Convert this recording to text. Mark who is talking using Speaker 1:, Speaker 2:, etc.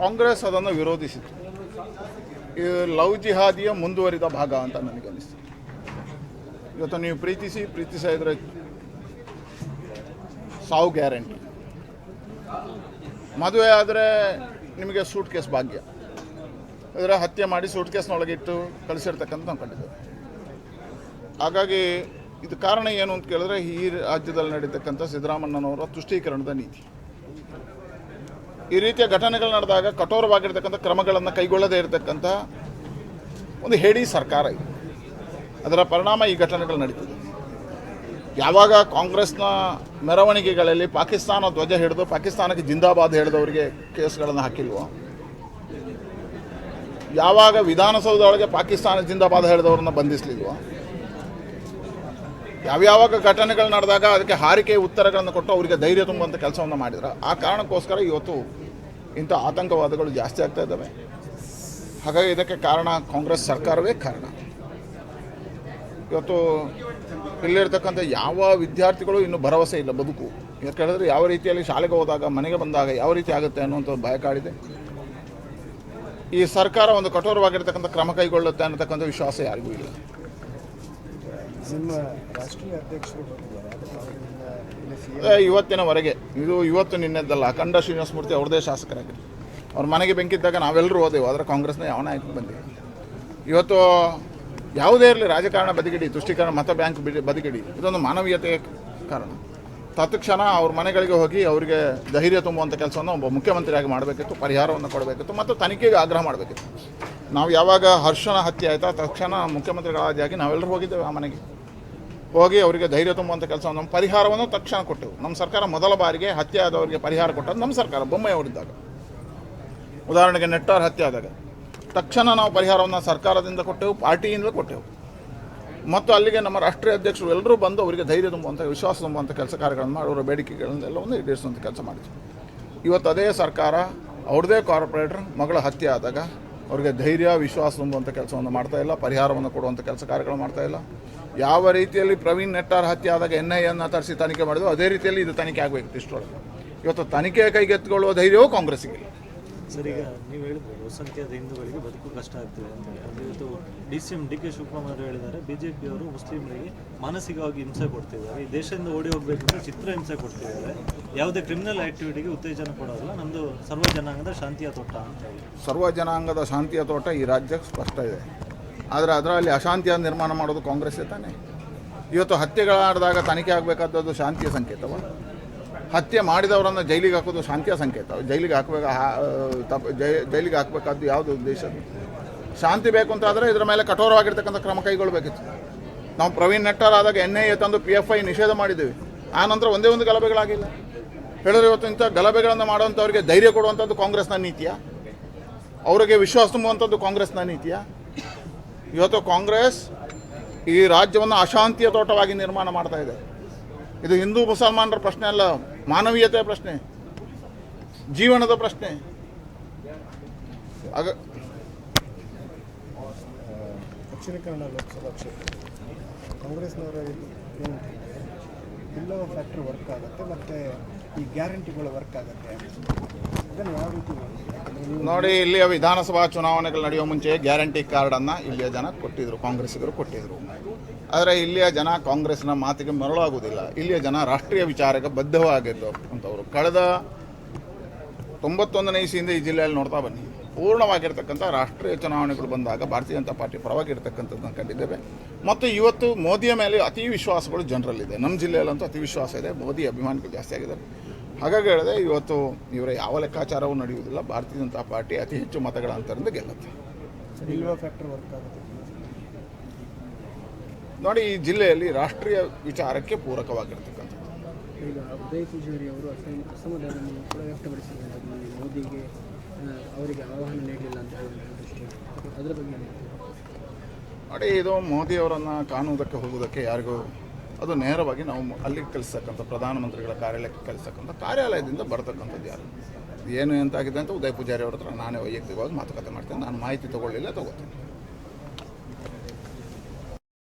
Speaker 1: ಕಾಂಗ್ರೆಸ್ ಅದನ್ನು ವಿರೋಧಿಸಿತು. ಇದು ಲವ್ ಜಿಹಾದಿಯ ಮುಂದುವರಿದ ಭಾಗ ಅಂತ ನನಗೆ ಅನಿಸ್ತು. ಇವತ್ತು ನೀವು ಪ್ರೀತಿಸಿ ಪ್ರೀತಿಸಿದ್ರೆ ಸಾವು ಗ್ಯಾರಂಟಿ. ಮದುವೆ ಆದರೆ ನಿಮಗೆ ಸೂಟ್ ಕೇಸ್ ಭಾಗ್ಯ. ಅದರ ಹತ್ಯೆ ಮಾಡಿ ಸೂಟ್ ಕೇಸ್ನೊಳಗಿಟ್ಟು ಕಳಿಸಿರ್ತಕ್ಕಂಥ ನಾವು ಕಂಡಿದ್ದೇವೆ. ಹಾಗಾಗಿ ಇದು ಕಾರಣ ಏನು ಅಂತ ಕೇಳಿದ್ರೆ ಈ ರಾಜ್ಯದಲ್ಲಿ ನಡೀತಕ್ಕಂಥ ಸಿದ್ದರಾಮಣ್ಣನವರ ತುಷ್ಟೀಕರಣದ ನೀತಿ. ಈ ರೀತಿಯ ಘಟನೆಗಳು ನಡೆದಾಗ ಕಠೋರವಾಗಿರ್ತಕ್ಕಂಥ ಕ್ರಮಗಳನ್ನು ಕೈಗೊಳ್ಳದೇ ಇರತಕ್ಕಂಥ ಒಂದು ಹೇಡಿ ಸರ್ಕಾರ ಇದೆ. ಅದರ ಪರಿಣಾಮ ಈ ಘಟನೆಗಳು ನಡೀತದೆ. ಯಾವಾಗ ಕಾಂಗ್ರೆಸ್ನ ಮೆರವಣಿಗೆಗಳಲ್ಲಿ ಪಾಕಿಸ್ತಾನ ಧ್ವಜ ಹಿಡಿದು ಪಾಕಿಸ್ತಾನಕ್ಕೆ ಜಿಂದಾಬಾದ್ ಹೇಳಿದವರಿಗೆ ಕೇಸ್ಗಳನ್ನು ಹಾಕಿಲ್ವೋ? ಯಾವಾಗ ವಿಧಾನಸೌಧ ಒಳಗೆ ಪಾಕಿಸ್ತಾನ ಜಿಂದಾಬಾದ್ ಹೇಳಿದವ್ರನ್ನ ಬಂಧಿಸಲಿಲ್ವೋ? ಯಾವ್ಯಾವಾಗ ಘಟನೆಗಳು ನಡೆದಾಗ ಅದಕ್ಕೆ ಹಾರಿಕೆ ಉತ್ತರಗಳನ್ನು ಕೊಟ್ಟು ಅವರಿಗೆ ಧೈರ್ಯ ತುಂಬುವಂಥ ಕೆಲಸವನ್ನು ಮಾಡಿದ್ರು? ಆ ಕಾರಣಕ್ಕೋಸ್ಕರ ಇವತ್ತು ಇಂಥ ಆತಂಕವಾದಗಳು ಜಾಸ್ತಿ ಆಗ್ತಾ ಇದ್ದಾವೆ. ಹಾಗಾಗಿ ಇದಕ್ಕೆ ಕಾರಣ ಕಾಂಗ್ರೆಸ್ ಸರ್ಕಾರವೇ ಕಾರಣ. ಇವತ್ತು ಇಲ್ಲಿರ್ತಕ್ಕಂಥ ಯಾವ ವಿದ್ಯಾರ್ಥಿಗಳು ಇನ್ನೂ ಭರವಸೆ ಇಲ್ಲ, ಬದುಕು. ಯಾಕೆ ಹೇಳಿದ್ರೆ ಯಾವ ರೀತಿಯಲ್ಲಿ ಶಾಲೆಗೆ ಹೋದಾಗ, ಮನೆಗೆ ಬಂದಾಗ ಯಾವ ರೀತಿ ಆಗುತ್ತೆ ಅನ್ನುವಂಥ ಭಯ ಕಾಡಿದೆ. ಈ ಸರ್ಕಾರ ಒಂದು ಕಠೋರವಾಗಿರ್ತಕ್ಕಂಥ ಕ್ರಮ ಕೈಗೊಳ್ಳುತ್ತೆ ಅನ್ನತಕ್ಕಂಥ ವಿಶ್ವಾಸ ಯಾರಿಗೂ ಇಲ್ಲ
Speaker 2: ನಿಮ್ಮ ರಾಷ್ಟ್ರೀಯ ಅಧ್ಯಕ್ಷರು ಬಂದಿದ್ದಾರೆ ಅದಕ್ಕೆ ಅವರಿಂದ ಇಲ್ಲಿ ಸಿ
Speaker 1: ಅದೇ ಇವತ್ತಿನವರೆಗೆ. ಇದು ಇವತ್ತು ನಿನ್ನೆದ್ದಲ್ಲ. ಅಖಂಡ ಶ್ರೀನಿವಾಸ ಮೂರ್ತಿ ಅವ್ರದೇ ಶಾಸಕರಾಗಿದ್ರು. ಅವ್ರ ಮನೆಗೆ ಬೆಂಕಿದ್ದಾಗ ನಾವೆಲ್ಲರೂ ಓದೇವು ಆದರೆ ಕಾಂಗ್ರೆಸ್ನ ಯಾವ ನಾಯಕರು ಇವತ್ತು ಯಾವುದೇ ಇರಲಿ ರಾಜಕಾರಣ ಬದಿಗಿಡಿ, ತುಷ್ಟೀಕರಣ ಮತ ಬ್ಯಾಂಕ್ ಬಿಡಿ ಬದಿಗಿಡಿ. ಇದೊಂದು ಮಾನವೀಯತೆಯ ಕಾರಣ. ತತ್ಕ್ಷಣ ಅವ್ರ ಮನೆಗಳಿಗೆ ಹೋಗಿ ಅವರಿಗೆ ಧೈರ್ಯ ತುಂಬುವಂಥ ಕೆಲಸವನ್ನು ಒಬ್ಬ ಮುಖ್ಯಮಂತ್ರಿಯಾಗಿ ಮಾಡಬೇಕಿತ್ತು, ಪರಿಹಾರವನ್ನು ಕೊಡಬೇಕಿತ್ತು, ಮತ್ತು ತನಿಖೆಗೆ ಆಗ್ರಹ ಮಾಡಬೇಕಿತ್ತು. ನಾವು ಯಾವಾಗ ಹರ್ಷನ ಹತ್ಯೆ ಆಯಿತಾ ತಕ್ಷಣ ಮುಖ್ಯಮಂತ್ರಿಗಳಾದಿಯಾಗಿ ನಾವೆಲ್ಲರೂ ಹೋಗಿದ್ದೇವೆ ಆ ಮನೆಗೆ. ಹೋಗಿ ಅವರಿಗೆ ಧೈರ್ಯ ತುಂಬುವಂಥ ಕೆಲಸ, ನಮ್ಮ ಪರಿಹಾರವನ್ನು ತಕ್ಷಣ ಕೊಟ್ಟೆವು. ನಮ್ಮ ಸರ್ಕಾರ ಮೊದಲ ಬಾರಿಗೆ ಹತ್ಯೆ ಆದವರಿಗೆ ಪರಿಹಾರ ಕೊಟ್ಟದ್ದು ನಮ್ಮ ಸರ್ಕಾರ ಬೊಮ್ಮೆಯವರಿದ್ದಾಗ ಉದಾಹರಣೆಗೆ ನೆಟ್ಟಾರ್ ಹತ್ಯೆ ಆದಾಗ. ತಕ್ಷಣ ನಾವು ಪರಿಹಾರವನ್ನು ಸರ್ಕಾರದಿಂದ ಕೊಟ್ಟೆವು, ಪಾರ್ಟಿಯಿಂದ ಕೊಟ್ಟೆವು. ಮತ್ತು ಅಲ್ಲಿಗೆ ನಮ್ಮ ರಾಷ್ಟ್ರೀಯ ಅಧ್ಯಕ್ಷರು ಎಲ್ಲರೂ ಬಂದು ಅವರಿಗೆ ಧೈರ್ಯ ತುಂಬುವಂಥ ವಿಶ್ವಾಸ ತುಂಬುವಂಥ ಕೆಲಸ ಕಾರ್ಯಗಳನ್ನು ಮಾಡಿ, ಅವರ ಬೇಡಿಕೆಗಳನ್ನೆಲ್ಲವನ್ನು ಈಡೇರಿಸುವಂಥ ಕೆಲಸ ಮಾಡಿದ್ರು. ಇವತ್ತು ಅದೇ ಸರ್ಕಾರ, ಅವ್ರದೇ ಕಾರ್ಪೊರೇಟರ್ ಮಗಳ ಹತ್ಯೆ ಆದಾಗ ಅವರಿಗೆ ಧೈರ್ಯ, ವಿಶ್ವಾಸ ತುಂಬುವಂಥ ಕೆಲಸವನ್ನು ಮಾಡ್ತಾ ಇಲ್ಲ, ಪರಿಹಾರವನ್ನು ಕೊಡುವಂಥ ಕೆಲಸ ಕಾರ್ಯಗಳು ಮಾಡ್ತಾ ಇಲ್ಲ ಯಾವ ರೀತಿಯಲ್ಲಿ ಪ್ರವೀಣ್ ನೆಟ್ಟಾರ್ ಹತ್ಯೆ ಆದಾಗ ಎನ್ ಐ ಎನ್ನ ತರಿಸಿ ತನಿಖೆ ಮಾಡಿದ್ರು, ಅದೇ ರೀತಿಯಲ್ಲಿ ಇದು ತನಿಖೆ ಆಗಬೇಕು ಇಷ್ಟೊಳಗೆ ಇವತ್ತು ತನಿಖೆ ಕೈಗೆತ್ತಿಕೊಳ್ಳುವ ಧೈರ್ಯವೂ ಕಾಂಗ್ರೆಸ್ಸಿಗೆ ಇಲ್ಲ.
Speaker 3: ಸರ್, ಈಗ ನೀವು ಹೇಳಿದ್ರೆ ಬಹುಸಂಖ್ಯಾತ ಹಿಂದೂಗಳಿಗೆ ಬದುಕು ಕಷ್ಟ ಆಗ್ತಿದೆ ಅಂತ ಇವತ್ತು D C M, D K Shivakumar ಹೇಳಿದ್ದಾರೆ ಬಿಜೆಪಿಯವರು ಮುಸ್ಲಿಮರಿಗೆ ಮಾನಸಿಕವಾಗಿ ಹಿಂಸೆ ಕೊಡ್ತಿದ್ದಾರೆ. ಈ ದೇಶದಿಂದ ಓಡಿ ಹೋಗ್ಬೇಕು ಅಂತ ಚಿತ್ರ ಹಿಂಸೆ ಕೊಡ್ತಿದ್ದಾರೆ. ಯಾವುದೇ ಕ್ರಿಮಿನಲ್ ಆಕ್ಟಿವಿಟಿಗೆ ಉತ್ತೇಜನ ಕೊಡೋಲ್ಲ ನಮ್ಮದು ಸರ್ವ ಜನಾಂಗದ ಶಾಂತಿಯ ತೋಟ ಅಂತ ಹೇಳಿ.
Speaker 1: ಸರ್ವ ಜನಾಂಗದ ಶಾಂತಿಯ ತೋಟ ಈ ರಾಜ್ಯಕ್ಕೆ ಸ್ಪಷ್ಟ ಇದೆ. ಆದರೆ ಅದರಲ್ಲಿ ಅಶಾಂತಿಯ ನಿರ್ಮಾಣ ಮಾಡೋದು ಕಾಂಗ್ರೆಸ್ಸೇ ತಾನೇ? ಇವತ್ತು ಹತ್ಯೆಗಳಾಡಿದಾಗ ತನಿಖೆ ಆಗಬೇಕಾದದ್ದು ಶಾಂತಿಯ ಸಂಕೇತವ? ಹತ್ಯೆ ಮಾಡಿದವರನ್ನು ಜೈಲಿಗೆ ಹಾಕೋದು ಶಾಂತಿಯ ಸಂಕೇತ. ಜೈಲಿಗೆ ಹಾಕಬೇಕು ಜೈ, ಜೈಲಿಗೆ ಹಾಕಬೇಕಾದ್ದು ಯಾವುದು ಉದ್ದೇಶ? ಶಾಂತಿ ಬೇಕು ಅಂತಾದರೆ ಇದರ ಮೇಲೆ ಕಠೋರವಾಗಿರ್ತಕ್ಕಂಥ ಕ್ರಮ ಕೈಗೊಳ್ಳಬೇಕಿತ್ತು ನಾವು ಪ್ರವೀಣ್ ನೆಟ್ಟರ್ ಆದಾಗ ಎನ್ ಐ ಎ ತಂದು ಪಿ ಎಫ್ ಐ ನಿಷೇಧ ಮಾಡಿದ್ದೀವಿ. ಆ ನಂತರ ಒಂದೇ ಒಂದು ಗಲಭೆಗಳಾಗಿಲ್ಲ. ಹೇಳಿದ್ರೆ ಇವತ್ತು ಇಂಥ ಗಲಭೆಗಳನ್ನು ಮಾಡುವಂಥವ್ರಿಗೆ ಧೈರ್ಯ ಕೊಡುವಂಥದ್ದು ಕಾಂಗ್ರೆಸ್ನ ನೀತಿಯ? ಅವರಿಗೆ ವಿಶ್ವಾಸ ತುಂಬುವಂಥದ್ದು ಕಾಂಗ್ರೆಸ್ನ ನೀತಿಯ? ಇವತ್ತು ಕಾಂಗ್ರೆಸ್ ಈ ರಾಜ್ಯವನ್ನು ಅಶಾಂತಿಯ ತೋಟವಾಗಿ ನಿರ್ಮಾಣ ಮಾಡ್ತಾ ಇದೆ. ಇದು ಹಿಂದೂ ಮುಸಲ್ಮಾನರ ಪ್ರಶ್ನೆ ಅಲ್ಲ. ಮಾನವೀಯತೆಯ ಪ್ರಶ್ನೆ ಜೀವನದ ಪ್ರಶ್ನೆ. ಆಗ
Speaker 2: ದಕ್ಷಿಣ ಕನ್ನಡ ಲೋಕಸಭಾ ಕ್ಷೇತ್ರ. ಕಾಂಗ್ರೆಸ್ನವರ ಫ್ಯಾಕ್ಟ್ರಿ ವರ್ಕ್ ಆಗುತ್ತೆ ಮತ್ತು ಈ ಗ್ಯಾರಂಟಿಗಳು ವರ್ಕ್ ಆಗುತ್ತೆ ಯಾವ ರೀತಿ
Speaker 1: ನೋಡಿ, ಇಲ್ಲಿಯ ವಿಧಾನಸಭಾ ಚುನಾವಣೆಗಳು ನಡೆಯುವ ಮುಂಚೆ ಗ್ಯಾರಂಟಿ ಕಾರ್ಡನ್ನು ಇಲ್ಲಿಯ ಜನ ಕೊಟ್ಟಿದ್ರು, ಕಾಂಗ್ರೆಸ್ಸಿಗರು ಕೊಟ್ಟಿದ್ರು. ಆದರೆ ಇಲ್ಲಿಯ ಜನ ಕಾಂಗ್ರೆಸ್ನ ಮಾತಿಗೆ ಮರಳಾಗುವುದಿಲ್ಲ. ಇಲ್ಲಿಯ ಜನ ರಾಷ್ಟ್ರೀಯ ವಿಚಾರಕ್ಕೆ ಬದ್ಧವಾಗಿದ್ದು ಅಂತವರು. ಕಳೆದ ತೊಂಬತ್ತೊಂದನೇ ಇಸಿಯಿಂದ ಈ ಜಿಲ್ಲೆಯಲ್ಲಿ ನೋಡ್ತಾ ಬನ್ನಿ. ಪೂರ್ಣವಾಗಿರ್ತಕ್ಕಂಥ ರಾಷ್ಟ್ರೀಯ ಚುನಾವಣೆಗಳು ಬಂದಾಗ ಭಾರತೀಯ ಜನತಾ ಪಾರ್ಟಿ ಪರವಾಗಿರ್ತಕ್ಕಂಥದ್ದನ್ನು ಕಂಡಿದ್ದೇವೆ. ಮತ್ತು ಇವತ್ತು ಮೋದಿಯ ಮೇಲೆ ಅತಿ ವಿಶ್ವಾಸಗಳು ಜನರಲ್ಲಿದೆ. ನಮ್ಮ ಜಿಲ್ಲೆಯಲ್ಲಂತೂ ಅತಿ ವಿಶ್ವಾಸ ಇದೆ. ಮೋದಿ ಅಭಿಮಾನಿಗಳು ಜಾಸ್ತಿ ಆಗಿದ್ದಾರೆ. ಹಾಗಾಗಿ ಹೇಳಿದೆ ಇವತ್ತು ಇವರ ಯಾವ ಲೆಕ್ಕಾಚಾರವೂ ನಡೆಯುವುದಿಲ್ಲ. ಭಾರತೀಯ ಜನತಾ ಪಾರ್ಟಿ ಅತಿ ಹೆಚ್ಚು ಮತಗಳ ಅಂತರಿಂದ ಗೆಲ್ಲುತ್ತೆ.
Speaker 2: ಬಿಲ್ಲೋ ಫ್ಯಾಕ್ಟ್ರಿ ವರ್ಕ್ ಆಗುತ್ತೆ?
Speaker 1: ನೋಡಿ ಈ ಜಿಲ್ಲೆಯಲ್ಲಿ ರಾಷ್ಟ್ರೀಯ ವಿಚಾರಕ್ಕೆ ಪೂರಕವಾಗಿರ್ತಕ್ಕಂಥದ್ದು.
Speaker 4: ಈಗ ಉದಯ್ ಪೂಜಾರಿ ಅವರು ಅಸಮ ಅಸಮಾಧಾನವನ್ನು ಕೂಡ ವ್ಯಕ್ತಪಡಿಸಿದ್ದಾರೆ. ಮೋದಿಗೆ ಅವರಿಗೆ ಆಹ್ವಾನ ನೀಡಲಿಲ್ಲ ಅಂತ ಅದರ ಬಗ್ಗೆ?
Speaker 1: ನೋಡಿ ಇದು ಮೋದಿಯವರನ್ನು ಕಾಣುವುದಕ್ಕೆ ಹೋಗುವುದಕ್ಕೆ ಯಾರಿಗೂ ಅದು ನೇರವಾಗಿ ನಾವು ಅಲ್ಲಿಗೆ ಕಲಿಸ್ತಕ್ಕಂಥ ಪ್ರಧಾನಮಂತ್ರಿಗಳ ಕಾರ್ಯಾಲಯಕ್ಕೆ ಕಲಿಸ್ತಕ್ಕಂಥ ಕಾರ್ಯಾಲಯದಿಂದ ಬರ್ತಕ್ಕಂಥದ್ದು ಯಾರು? ಏನು ಎಂತಾಗಿದೆ ಅಂತ ಉದಯ ಪೂಜಾರಿ ಅವ್ರ ಹತ್ರ ನಾನೇ ವೈಯಕ್ತಿಕವಾಗಿ ಮಾತುಕತೆ ಮಾಡ್ತೇನೆ, ನಾನು ಮಾಹಿತಿ ತೊಗೊಳ್ಳಿಲ್ಲ, ತೊಗೋತೀನಿ.